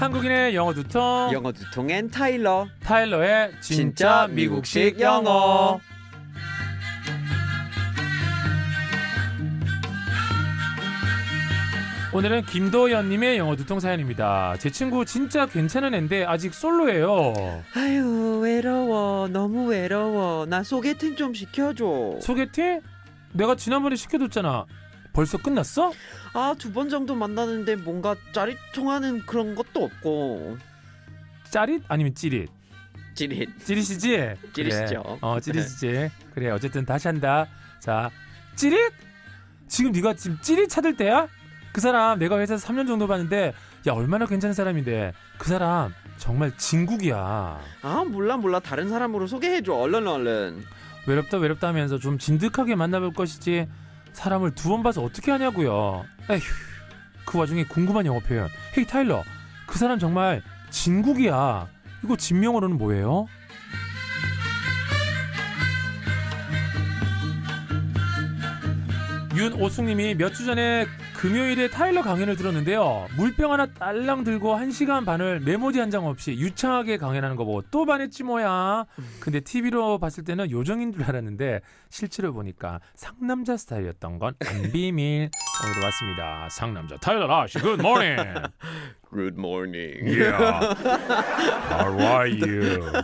한국인의 영어 두통 영어 두통엔 타일러. 타일러의 진짜, 진짜 미국식. 영어. 오늘은 김도연님의 영어 두통 사연입니다. 제 친구 진짜 괜찮은 앤데 아직 솔로예요. 아유 외로워 너무 외로워 나 소개팅 좀 시켜줘. 소개팅? 내가 지난번에 시켜줬잖아. 벌써 끝났어? 아 두 번 정도 만나는데 뭔가 짜릿통하는 그런 것도 없고. 짜릿 아니면 찌릿? 찌릿. 찌릿이지? 찌릿이죠. 그래. 어 찌릿이지. 그래 어쨌든 다시 한다. 자 찌릿? 지금 네가 지금 찌릿 찾을 때야? 그 사람 내가 회사에서 3년 정도 봤는데 야 얼마나 괜찮은 사람인데 그 사람 정말 진국이야. 아 몰라 몰라 다른 사람으로 소개해줘 얼른 얼른. 외롭다 외롭다 하면서 좀 진득하게 만나볼 것이지 사람을 두 번 봐서 어떻게 하냐고요. 에휴 그 와중에 궁금한 영어 표현. 헤이 타일러 그 사람 정말 진국이야. 이거 진명어로는 뭐예요? 윤오숙님이 몇 주 전에 금요일에 타일러 강연을 들었는데요. 물병 하나 딸랑 들고 한 시간 반을 메모지 한 장 없이 유창하게 강연하는 거 보고 또 반했지 뭐야. 근데 TV로 봤을 때는 요정인 줄 알았는데 실제로 보니까 상남자 스타일이었던 건 안 비밀. 오늘도 왔습니다. 상남자 타일러 라시 굿 모닝. Good morning. Yeah. How are you?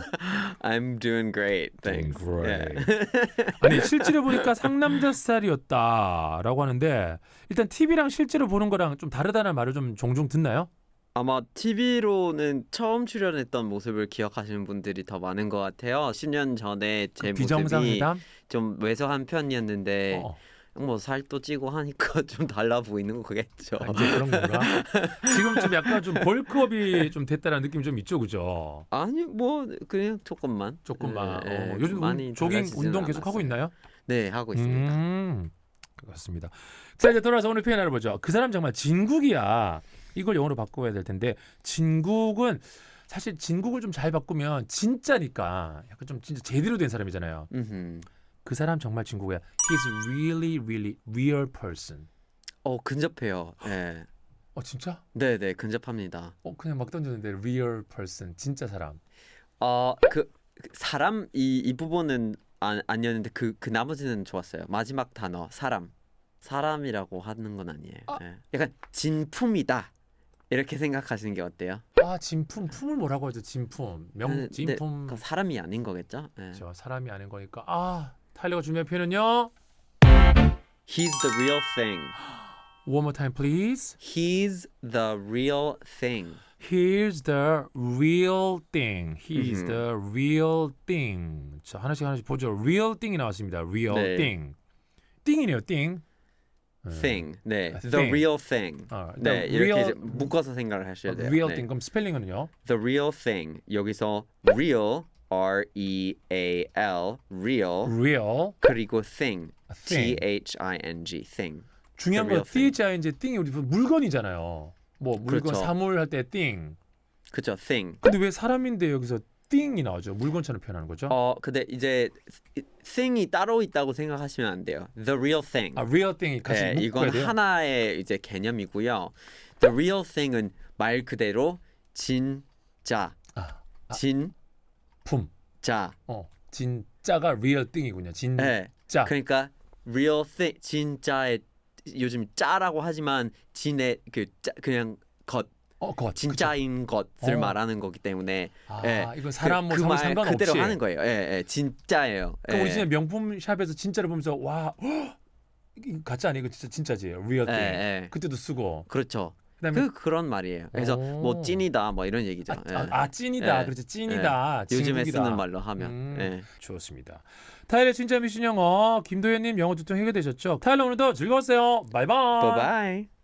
I'm doing great. Doing Thanks. great. Yeah. 아니 실제로 보니까 상남자 스타일이었다라고 하는데 일단 TV랑 실제로 보는 거랑 좀 다르다는 말을 좀 종종 듣나요? 아마 TV로는 처음 출연했던 모습을 기억하시는 분들이 더 많은 것 같아요. 10년 전에 제 모습이 비정상회담? 좀 왜소한 편이었는데 어, 뭐 살도 찌고 하니까 좀 달라 보이는 거겠죠. 아, 이제 그런 건가? 지금 좀 약간 좀 벌크업이 좀 됐다는 느낌이 좀 있죠, 그죠? 아니 뭐 그냥 조금만. 조금만. 네, 네, 어, 요즘 많이 운- 조깅 운동 계속 하고. 있나요? 네 하고 있습니다. 음, 그렇습니다. 자 이제 돌아서 오늘 표현 알아보죠. 그 사람 정말 진국이야. 이걸 영어로 바꿔야 될 텐데 진국은 사실 진국을 좀 잘 바꾸면 진짜니까 약간 좀 진짜 제대로 된 사람이잖아요. 음흠. 그 사람 정말 진국이야. He's really, really real person. 어 근접해요. 네. 어 진짜? 네네 근접합니다. 어 그냥 막 던졌는데 real person 진짜 사람. 어그 사람 이, 이 부분은 아, 아니었는데 그 그 나머지는 좋았어요. 마지막 단어 사람 사람이라고 하는 건 아니에요. 아. 예. 약간 진품이다 이렇게 생각하시는 게 어때요? 아 진품 품을 뭐라고 하죠? 진품 명 네, 네, 진품. 그 사람이 아닌 거겠죠? 예. 저 사람이 아닌 거니까 아 타일러가 준비한 표현은요. He's the real thing. One more time, please. He's the real thing. Here's the real thing. He's 음흠. the real thing. 자 하나씩 하나씩 보죠. Real thing이 나왔습니다. Real 네. thing. 띵이네요. 띵. 네. thing. 네. 아, the thing. real thing. 어, 네, the 이렇게 real, 이제 묶어서 생각을 하셔야 돼요. real 네. thing. 그럼 스펠링은요? The real thing. 여기서 real R E A L real Real 그리고 thing thing. T H I N G thing. 중요한 건 real thing. THI 이제 띵이 우리 물건이잖아요. 뭐 물건 그렇죠. 사물 할때 띵. 그죠 thing. 근데 왜 사람인데 여기서 띵이 나오죠? 물건처럼 표현하는 거죠? 어 근데 이제 thing이 따로 있다고 생각하시면 안 돼요. The real thing. 아, real thing이 같이 네, 이건 돼요. 하나의 이제 개념이고요. The real thing은 말 그대로 진짜 아, 아. 진 짜. 품. 어. 진짜가 real thing이군요. 진짜. 네. 그러니까 real thing 진짜의 요즘 짜라고 하지만 진의 그 짜, 그냥 것 어, 것. 진짜인 것을 어. 말하는 거기 때문에 아, 예. 이건 사람 뭐 사물 그말 상관없이. 그대로 하는 거예요. 예, 예, 진짜예요. 그럼 우리 예. 진짜 명품 샵에서 진짜를 보면서 와, 헉! 이거 가짜 아니고 진짜 진짜지. real 예. 예. 그때도 쓰고. 그렇죠. 그다음에 그 그런 말이에요. 그래서 오. 뭐 찐이다 뭐 이런 얘기죠. 아, 예. 아, 아, 찐이다. 예. 그렇지. 찐이다. 요즘에 진국이다. 쓰는 말로 하면. 음. 예. 좋습니다. 타일의 진짜 미션 영어 김도현님 영어 두통 해결되셨죠? 타일러 오늘도 즐거웠어요. 바이바이. Bye.